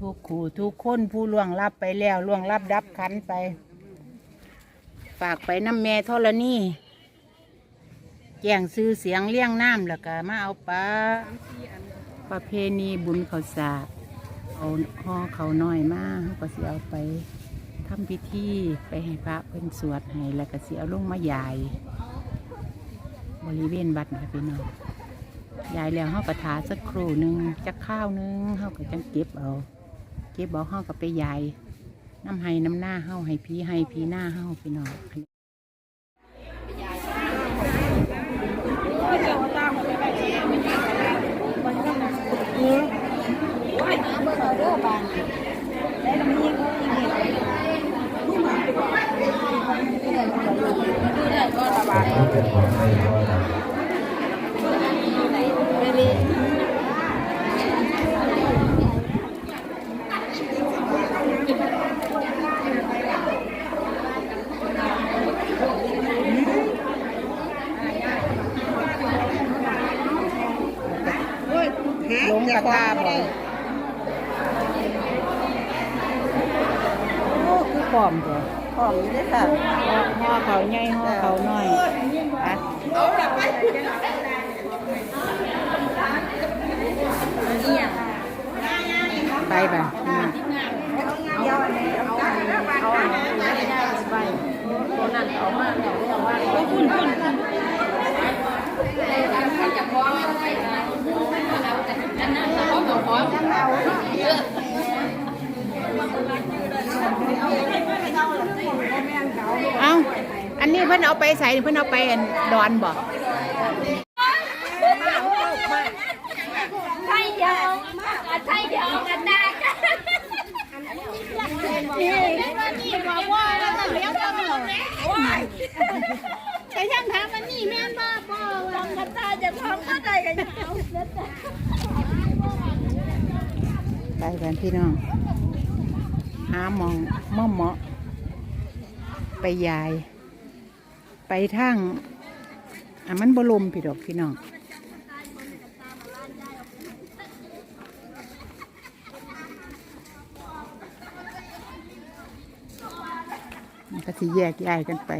ทุกขู่ทุกคนผู้ล่วงลับไปแล้วล่วงลับดับขันไป ฝากไปน้ำแม่ธรณีแจ้งซื้อเสียงเลี้ยงน้ำแล้วก็มาเอาปลาประเพณีบุญเขาสาเอาห่อเขาวน้อยมาเขาก็สิเอาไปทำพิธีไปให้พระเป็นสวดให้แล้วก็สิเอาลงมายายบริเวณบัดนะพี่น้องยายแล้วเฮากระถาสักครู่หนึ่งจักข้าวหนึงเฮาก็จังเก็บเอา เก็บเอาเฮากับไปใหญ่น้ำให้น้ำหน้าเฮาให้พีให้พีหน้าเฮาพี่น้องลงกระตาบ่โอ้คือปลอมตัว ของนี้ด้วย ค่ะ ห่อเขาใหญ่ห่อเขาน้อยไปไปบ่ะอืมเอาอันนี้เอาเอาเอาอันนี้ไม่ได้ไปตัวนั้นเอามาเอามาคุณคุณเอาอันนี้เพิ่นเอาไปใส่เพิ่นเอาไปอันดอนบ่ไทยเดียวไทยเดียวกันได้กันนี่นี่บอกว่าแล้วก็เลี้ยงทำหรอไปช่างทางมันนี่แม่นบ้าบ่ลองกันตาจะท้องก็ได้กันเอาไปกันพี่น้องหาหมองม่อมเหมาะไปยายไป ทางอะมันบลมพี่ดอกพี่น้องมันก็สิแยกย้ายกันไป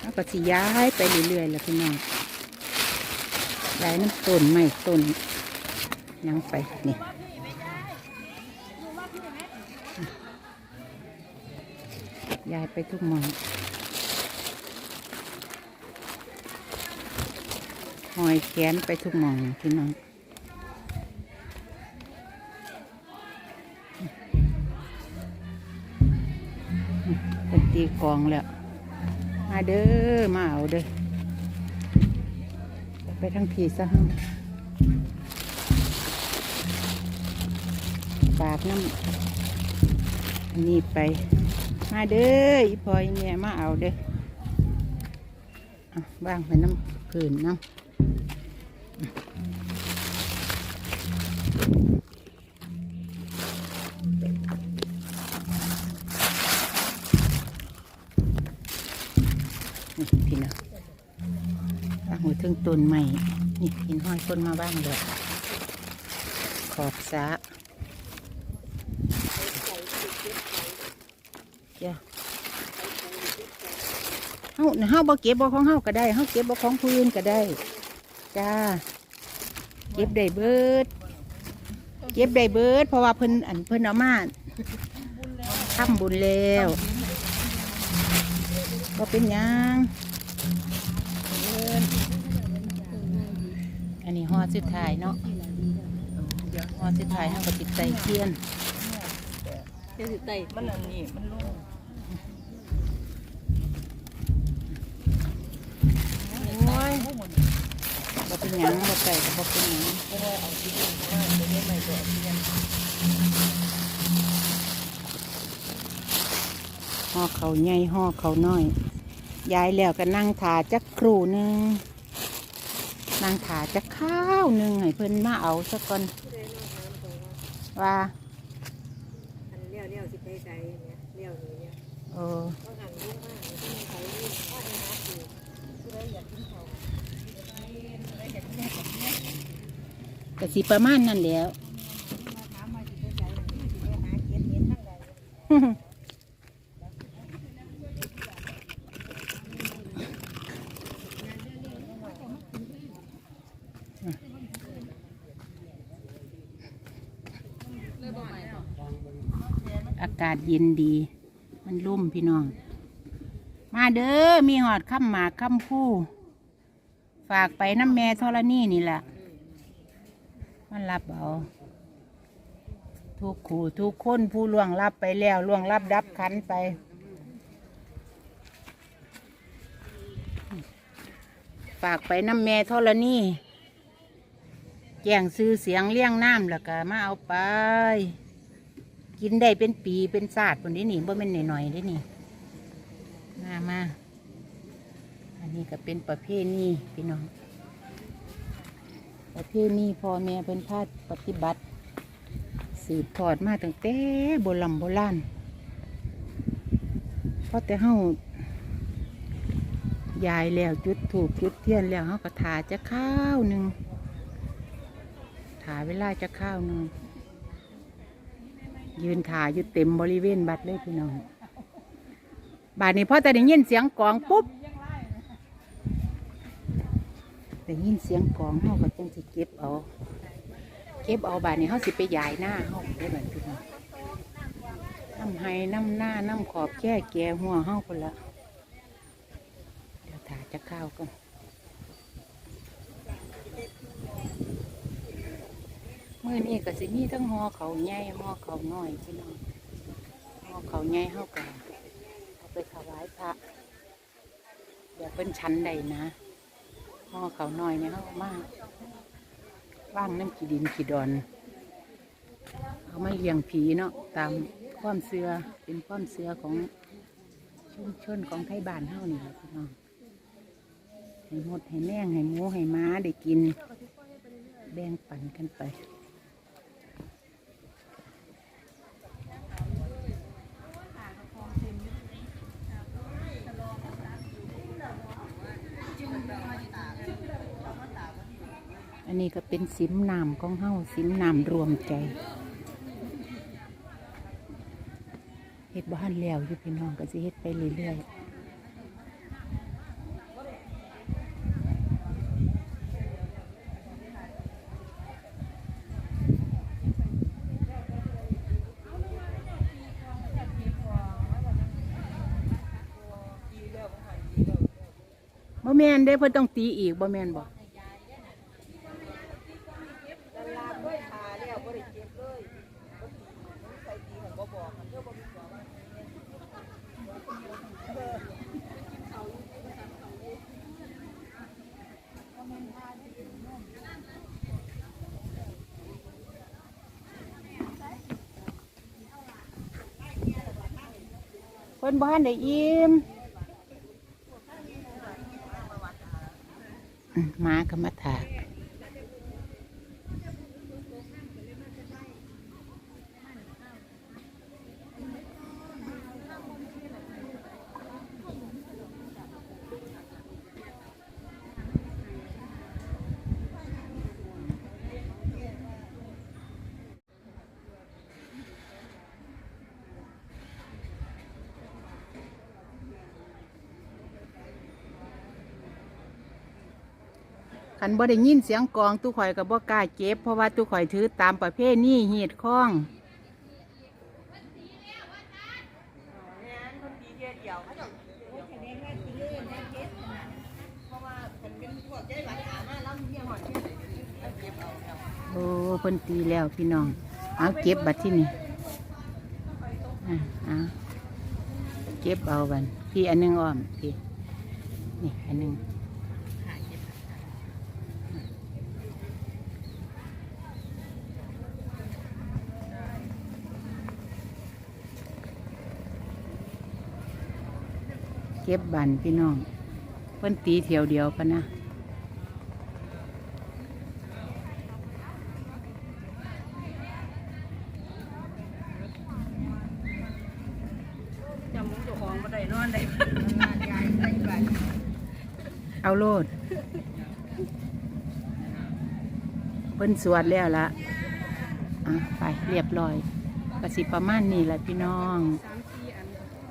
แล้วก็สิย้ายไปเรื่อยๆแล้วพี่น้องย้ายน้ำต้นไม้ต้น ยังไปนี่ยายไปทุกมองหอยแขนไปทุกมองพี่น้องเป็นตีกลองแล้ว มาเด้อ มาเอาเด้อ ไปทั้งผีซะฮะ ฝากน้ำอันนี้ไป มาเด้ออีพอยเนี่ยมาเอาเด้ออะบ้างไปน้ำผืนน้ำนี่พี่น้องตั้งหัวถึงต้นใหม่ นี่หินห้อยคนมาบ้างเด้อขอบสะ เฮาเฮาบ่เก็บบ่ของเฮาก็ได้เฮาเก็บบ่ของผู้อื่นก็ได้จ้าเก็บได้เบิด เก็บได้เบิด เพราะว่าเพิ่นอันเพิ่นเอามาทำบุญแล้วก็เป็นยังอันนี้ห่อสุดท้ายเนาะห่อสุดท้ายห้าก็ติดใจเทียนเดี๋ยวสิไตมันอันนี้มันลง ยบ่เป็นหยังบ่ใส่ก็บ่เป็นหยังห่อเขาใหญ่ห่อเขาน้อยยายแล้วก็นั่งถาจักครู่หนึ่งนั่งถาจักข้าวหนึ่งให้เพิ่นมาเอาสักก่อนว่าอันเลี้ยวเลี้ยวสิไปไกลเนี่ยเลี้ยวนี้เนี่ยเออ ต้องหันลงมากต้องใช้นี่ สิประมาณนั่นแล้วอากาศเย็นดี มันรุ่มพี่น้อง มาเด้อ มีหอดข้ามหมากข้ามผู้ฝากไปน้ำแม่ธรณีนี่แหละ มันรับเอาทุกขู่ทุกคนผู้ล่วงรับไปแล้วล่วงรับดับขันไป ฝากไปน้ำแม่ธรณีแจ้งซื้อเสียงเลี้ยงน้ำแล้วก็มาเอาไป กินได้เป็นปีเป็นศาสตร์คนนี้นี่บ่เป็นหน่อยๆได้นี่มามาอันนี้ก็เป็นประเภทนี้พี่น้อง ประเภทนี้พ่อแม่เป็นพาดปฏิบัติ สืบทอดมาตั้งแต่โบราณโบราณเพราะแต่เฮายายแล้วจุดถูกจุดเทียนแล้วเฮาก็ถาจะข้าวหนึ่งถาเวลาจะข้าวหนึ่งยืนถ่ายอยู่เต็มบริเวณบัดเลยพี่น้องบาดนี้พอแต่ได้ยินเสียงกองปุ๊บ ได้ยินเสียงกองเฮาก็จังสิเก็บเอา เก็บเอาบาดนี้เฮาสิไปยายหน้าเฮาได้บัดพี่น้องน้ำไห้น้ำหน้าน้ำขอบแค่แก่หัวเฮาคนละเดี๋ยวถ่ายจะข้าวก่อนมื่อนี้ก็สิมีทั้งหอเขาใหญ่หอเขาน้อยพี่น้องหอเขาใหญ่เฮากันเอาไปถวายพระเดี๋ยวเป็นชั้นใดนะ หอเขาน้อยเนี่ยเขามากว่างน้ำขีดินขีดอนเขามาเลี้ยงผีเนาะตามความเสือเป็นความเสือของชุมชนของไทยบ้านเฮานี่แหละพี่น้องให้หมดให้แมงให้หมูให้ม้าได้กิน แบ่งปันกันไป นี้ก็เป็นสิมน้ำของเฮาสิมน้ำรวมใจเฮ็ดบ้านแล้วอยู่พี่น้องก็สิเฮ็ดไปเรื่อยๆบ่แม่นเด้เพิ่นต้องตีอีกบ่แม่นบ่ พิ่นบ้านได้อิ่มหมาก็มาถาก คันบ่ได้ยินเสียงกองตู้ข่อยก็บ่กล้าเก็บ เพราะว่าตู้ข่อยถือตามประเภทนี้หีดข้องโอ้เพิ่นตีแล้วพี่น้อง เอาเก็บบัดที่นี่อะเอาเก็บเอาบันพี่อันหนึงอ้อมพี่นี่อันหนึง เก็บบันพี่น้องเพิ่นตีเทียวเดียวปะนะเอาโลดเพิ่นสวดแล้วละอะไปเรียบร้อยกสิประมาณนี้แหละพี่น้อง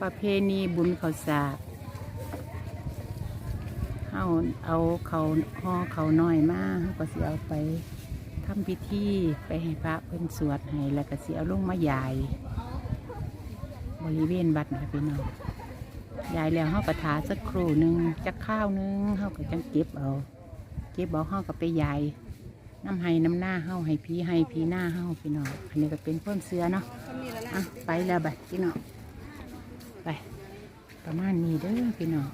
ประเพณีบุญเขาสาก เอาเอาเขาห่อเขาน้อยมาเขาก็สิเอาไปทำพิธีไปให้พระเพิ่นสวดให้แล้วก็สิเอาลงมายายบริเวณบัดนะพี่น้องยายแล้วเฮากระถาสักครู่หนึ่งจักข้าวหนึงเฮาก็จังเก็บเอา เก็บเอาเฮาก็ไปยายน้ำให้น้ำหน้าเฮาให้พีให้พีหน้าเฮาพี่น้องอันนี้ก็เป็นเพิ่มเสือเนาะอะไปแล้วบัดพี่น้องไป ประมาณนี้เด้อพี่น้อง